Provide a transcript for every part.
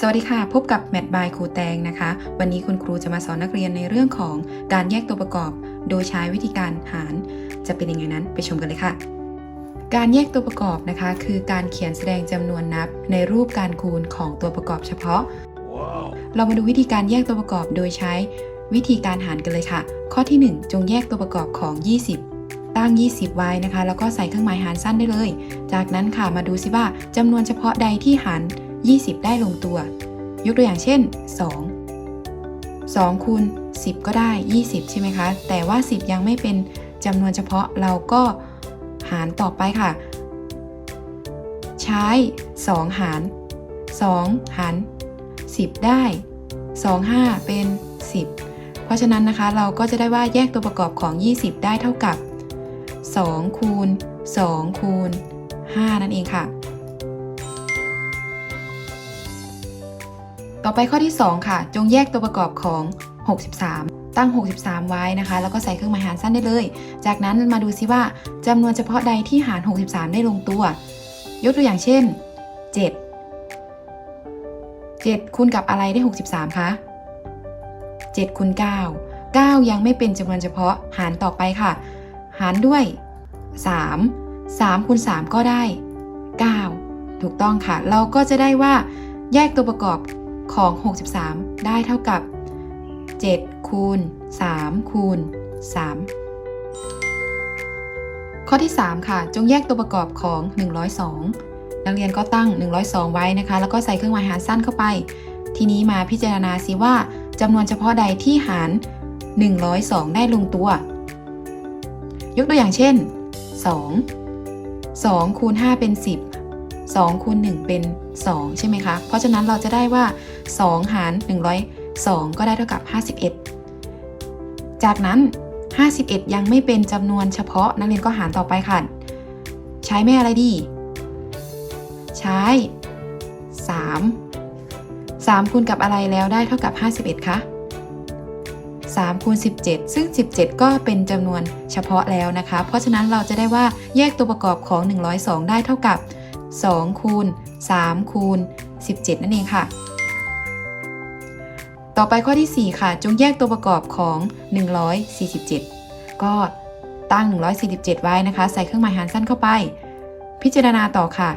สวัสดีค่ะ พบกับแมทบายครูแตงนะคะ วันนี้คุณครูจะมาสอนนักเรียนในเรื่องของการแยกตัวประกอบ โดยใช้วิธีการหาร จะเป็นยังไงนั้นไปชมกันเลยค่ะ การแยกตัวประกอบนะคะ คือการเขียนแสดงจำนวนนับ ในรูปการคูณของตัวประกอบเฉพาะเรามาดูวิธีการแยกตัวประกอบโดยใช้วิธีการหารกันเลยค่ะ ข้อที่ 1 จงแยกตัวประกอบของ 20ตั้ง 20 ไว้นะคะ แล้วก็ใส่เครื่องหมายหารสั้นได้เลย จากนั้นค่ะ มาดูซิว่าจำนวนเฉพาะใดที่หาร 20 ได้ลงตัว ยกตัวอย่างเช่น 2 2คูณ10 ก็ได้ 20 ใช่ไหมคะ แต่ว่า 10 ยังไม่เป็นจำนวนเฉพาะเราก็หารต่อไปค่ะ ใช้ 2 หาร 2 หาร 10 ได้ 2 5 เป็น 10 เพราะฉะนั้นนะคะเราก็จะได้ว่าแยกตัวประกอบของ 20 ได้เท่ากับ 2 คูณ 2 คูณ 5 นั่นเองค่ะ ต่อไปข้อที่ 2 ค่ะ จงแยกตัวประกอบของ 63 ตั้ง 63 ไว้นะคะ แล้วก็ใส่เครื่องหมายหารสั้นได้เลย จากนั้นมาดูซิว่าจำนวนเฉพาะใดที่หาร 63 ได้ลงตัว ยกตัวอย่างเช่น 7 7คูณกับอะไรได้ 63 คะ 7คูณ9 9 ยังไม่เป็นจำนวนเฉพาะหารต่อไปค่ะ หารด้วย 3 3คูณ3ก็ได้ 9 ถูกต้องค่ะ เราก็จะได้ว่าแยกตัวประกอบ ของ 63 ได้เท่ากับ 7 คูณ 3 คูณ 3 ข้อที่ 3 ค่ะ จงแยกตัวประกอบของ 102 นักเรียนก็ตั้ง 102 ไว้นะคะ แล้วก็ใส่เครื่องหมายหารสั้นเข้าไป ทีนี้มาพิจารณาซิว่าจำนวนเฉพาะใดที่หาร 102 ได้ลงตัว ยกตัวอย่างเช่น 2 2คูณ5เป็น 10 2คูณ1เป็น 2 ใช่ไหมคะ เพราะฉะนั้นเราจะได้ว่า 2 หาร 102 ก็ได้เท่ากับ 51 จากนั้น 51 ยังไม่เป็นจำนวนเฉพาะนักเรียนก็หารต่อไปค่ะ ใช้แม่อะไรดี ใช้ 3 3 คูณกับอะไรแล้วได้เท่ากับ 51 คะ3คูณ17 ซึ่ง 17 ก็เป็นจำนวนเฉพาะแล้วนะคะ เพราะฉะนั้นเราจะได้ว่าแยกตัวประกอบของ 102 ได้เท่ากับ2คูณ3คูณ17 นั่นเองค่ะ ต่อไปข้อที่ 4 ค่ะ จงแยกตัวประกอบของ 147 ก็ตั้ง 147 ไว้นะคะ ใส่เครื่องหมายหารสั้นเข้าไป พิจารณาต่อค่ะ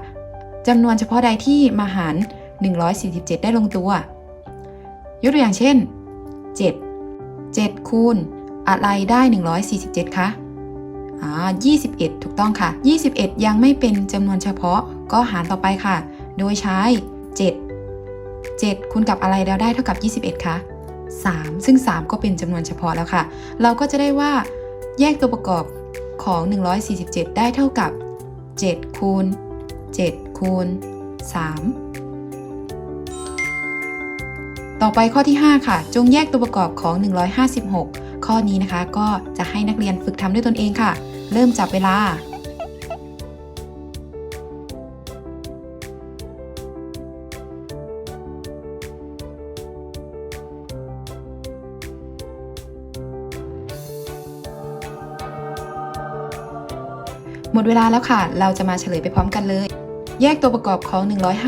จำนวนเฉพาะใดที่มาหาร 147 ได้ลงตัว ยกตัวอย่างเช่น 7 7 คูณ อะไรได้ 147 คะอ่า21 ถูกต้องค่ะ 21 ยังไม่เป็นจำนวนเฉพาะก็หารต่อไปค่ะ โดยใช้ 7 7คูณกับอะไรแล้วได้เท่ากับ 21คะ3 ซึ่ง 3 ก็เป็นจำนวนเฉพาะแล้วค่ะ เราก็จะได้ว่าแยกตัวประกอบของ 147 ได้เท่ากับ 7 คูณ 7 คูณ 3 ต่อไปข้อที่ 5 ค่ะ จงแยกตัวประกอบของ 156 ข้อนี้นะคะ ก็จะให้นักเรียนฝึกทำด้วยตนเองค่ะ เริ่มจับเวลา หมดเวลาแล้วค่ะ เราจะมาเฉลยไปพร้อมกันเลย แยกตัวประกอบของ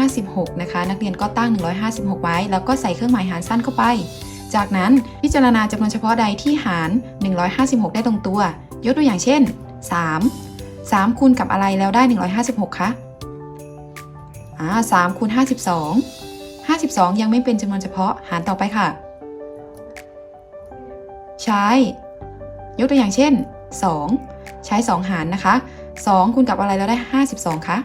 156 นะคะ นักเรียนก็ตั้ง 156 ไว้ แล้วก็ใส่เครื่องหมายหารสั้นเข้าไป จากนั้นพิจารณาจำนวนเฉพาะใดที่หาร 156 ได้ตรงตัว ยกตัวอย่างเช่น 3 3 คูณกับอะไรแล้วได้ 156 คะอ่า3คูณ52 52 ยังไม่เป็นจำนวนเฉพาะ หารต่อไปค่ะ ใช้ ยกตัวอย่างเช่น 2 ใช้ 2 หารนะคะ 2คูณกับอะไรแล้วได้ 52คะ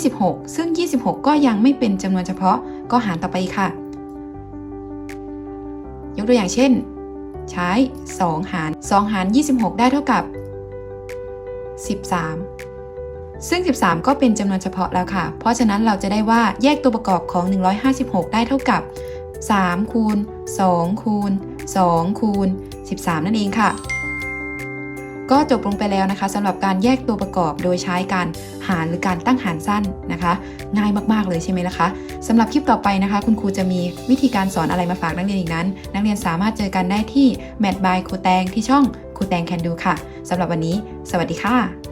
26 ซึ่ง 26 ก็ยังไม่เป็นจำนวนเฉพาะก็หารต่อไปค่ะ ยกตัวอย่างเช่น ใช้ 2 หาร 2 หาร 26 ได้เท่ากับ 13 ซึ่ง 13 ก็เป็นจำนวนเฉพาะแล้วค่ะ เพราะฉะนั้นเราจะได้ว่าแยกตัวประกอบของ 156 ได้เท่ากับ 3 คูณ 2 คูณ 2 คูณ 13 นั่นเองค่ะ ก็จบลงไปแล้วนะคะสำหรับการแยกตัวประกอบโดยใช้การหารหรือการตั้งหารสั้นนะคะ ง่ายมากๆเลยใช่ไหมล่ะคะสำหรับคลิปต่อไปนะคะ คุณครูจะมีวิธีการสอนอะไรมาฝากนักเรียนอีกนั้น นักเรียนสามารถเจอกันได้ที่ m a t by ครูแตงที่ช่องครูแตงแคนดูค่ะสำหรับวันนี้ สวัสดีค่ะ